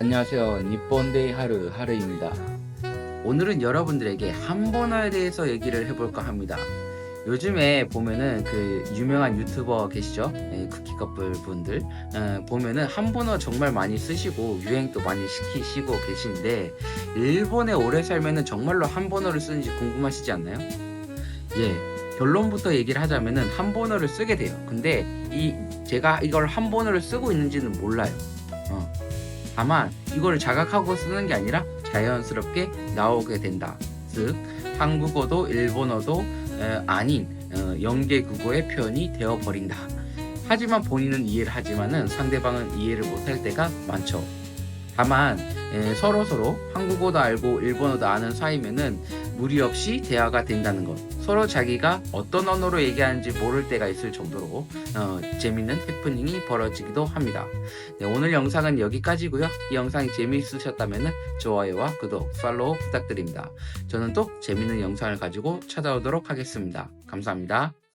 안녕하세요. 니폰데이 하루 하루입니다. 오늘은 여러분들에게 한번어에 대해서 얘기를 해볼까 합니다. 요즘에 보면은 그 유명한 유튜버 계시죠? 예, 쿠키 커플 분들 어, 보면은 한번어 정말 많이 쓰시고 유행도 많이 시키시고 계신데 일본에 오래 살면은 정말로 한번어를 쓰는지 궁금하시지 않나요? 예. 결론부터 얘기를 하자면은 한번어를 쓰게 돼요. 근데 이 제가 이걸 한번어를 쓰고 있는지는 몰라요. 어. 다만 이거를 자각하고 쓰는 게 아니라 자연스럽게 나오게 된다. 즉 한국어도 일본어도 에, 아닌 어, 영계국어의 표현이 되어 버린다. 하지만 본인은 이해를 하지만은 상대방은 이해를 못할 때가 많죠. 다만 에, 서로 서로 한국어도 알고 일본어도 아는 사이면은 무리 없이 대화가 된다는 것. 서로 자기가 어떤 언어로 얘기하는지 모를 때가 있을 정도로 어, 재밌는 해프닝이 벌어지기도 합니다. 네, 오늘 영상은 여기까지고요. 이 영상이 재미있으셨다면 좋아요와 구독, 팔로우 부탁드립니다. 저는 또 재밌는 영상을 가지고 찾아오도록 하겠습니다. 감사합니다.